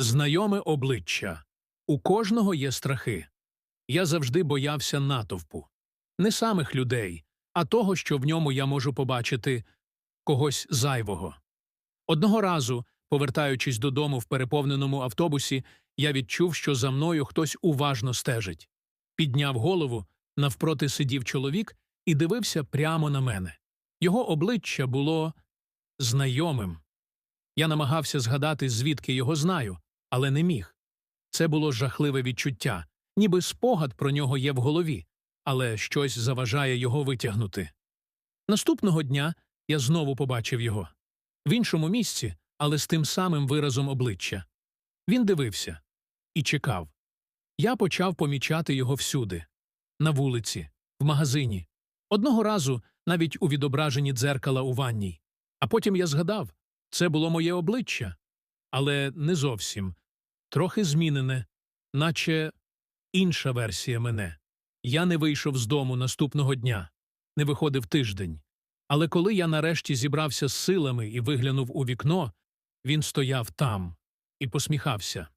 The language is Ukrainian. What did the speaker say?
Знайоме обличчя. У кожного є страхи. Я завжди боявся натовпу. Не самих людей, а того, що в ньому я можу побачити когось зайвого. Одного разу, повертаючись додому в переповненому автобусі, я відчув, що за мною хтось уважно стежить. Підняв голову, навпроти сидів чоловік і дивився прямо на мене. Його обличчя було знайомим. Я намагався згадати, звідки його знаю, але не міг. Це було жахливе відчуття, ніби спогад про нього є в голові, але щось заважає його витягнути. Наступного дня я знову побачив його. В іншому місці, але з тим самим виразом обличчя. Він дивився і чекав. Я почав помічати його всюди на вулиці, в магазині. Одного разу навіть у відображенні дзеркала у ванній. А потім я згадав це було моє обличчя, але не зовсім трохи змінене, наче інша версія мене. Я не вийшов з дому наступного дня, не виходив тиждень. Але коли я нарешті зібрався з силами і виглянув у вікно, він стояв там і посміхався.